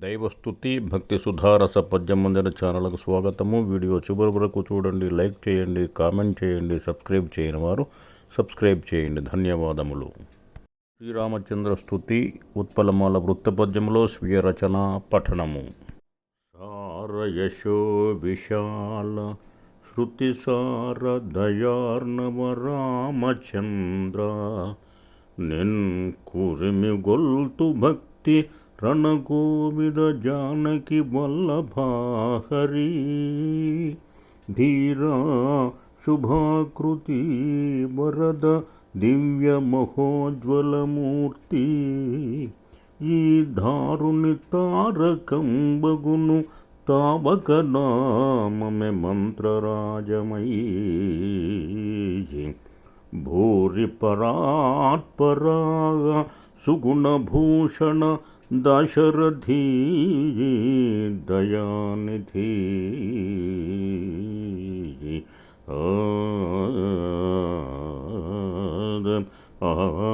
దైవస్థుతి భక్తి సుధారస పద్యం పద్యమందిర ఛానల్కు స్వాగతము. వీడియో చివరి వరకు చూడండి లైక్ చేయండి కామెంట్ చేయండి సబ్స్క్రైబ్ చేయని వారు సబ్స్క్రైబ్ చేయండి. ధన్యవాదములు. శ్రీరామచంద్ర స్తుతి ఉత్పలమాల వృత్తపద్యంలో స్వీయ రచన పఠనము. సారయశో విశాల శృతిసార దయార్ణవ రామచంద్ర నిన్ కురిమి గొల్తు భక్తి రణగోవిద జానకి వల్లభాహరి. ధీరా శుభాకృతి వరద దివ్య మహోజ్వలమూర్తి. ఈ దారుని తారకంబగును తావక నామమే మంత్రరాజమై భూరి పరాత్పరాగ సుగుణభూషణ दशरथी दयानिधि आगम आगम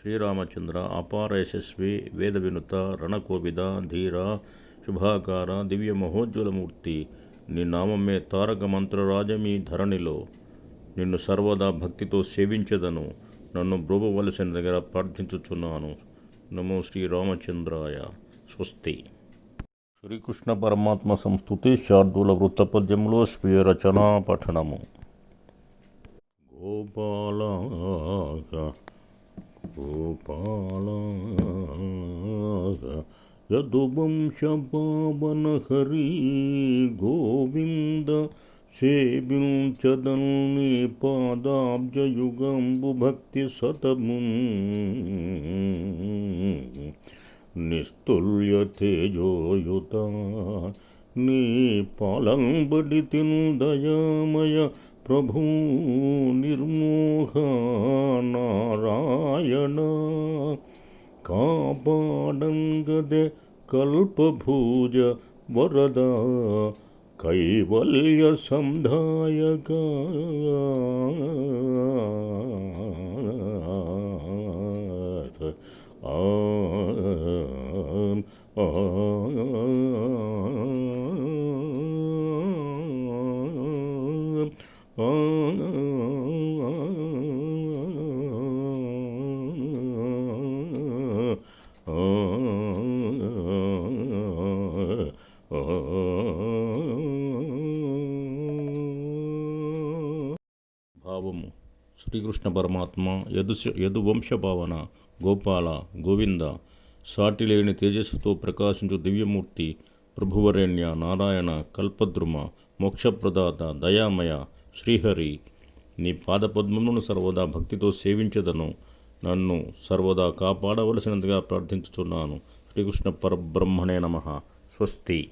భావము శ్రీరామచంద్ర అపార యశస్వి వేద వినుత రణకోవిద ధీర శుభాకార దివ్య మహోజ్వలమూర్తి. నీ నామమ్మే తారక మంత్రరాజమీ ధరణిలో. నిన్ను సర్వదా భక్తితో సేవించదను. నన్ను బ్రోబవలసిన దగ్గర ప్రార్థించుచున్నాను. నమో శ్రీరామచంద్రాయ. స్వస్తి. శ్రీకృష్ణ పరమాత్మ సంస్థుతి శార్దూల వృత్తపద్యంలో స్వీయ రచనా పఠనము. గోపాల यदुवंश गोपालास यदुवंशपावनहरि गोविन्द सेविं चदन्नि निस्तुल्य निस्तुल्यतेजोयुता नीपालम्बडितिं दयामय प्रभो निर्मोहा। ನಾರಾಯಣ ಕಾಪಾಡಂಗದೆ ಕಲ್ಪಭೂಜ ವರದ ಕೈವಲ್ಯ ಸಂಧಾಯಕ ಆ భావము. శ్రీకృష్ణ పరమాత్మ యదు యదువంశ భావన గోపాల గోవింద సాటిలేని తేజస్సుతో ప్రకాశించు దివ్యమూర్తి ప్రభువరేణ్య నారాయణ కల్పద్రుమ మోక్షప్రదాత దయామయ శ్రీహరి. నీ పాదపద్మములను సర్వదా భక్తితో సేవించదను. నన్ను సర్వదా కాపాడవలసినదిగా ప్రార్థించుచున్నాను. శ్రీకృష్ణ పరబ్రహ్మణే నమ. స్వస్తి.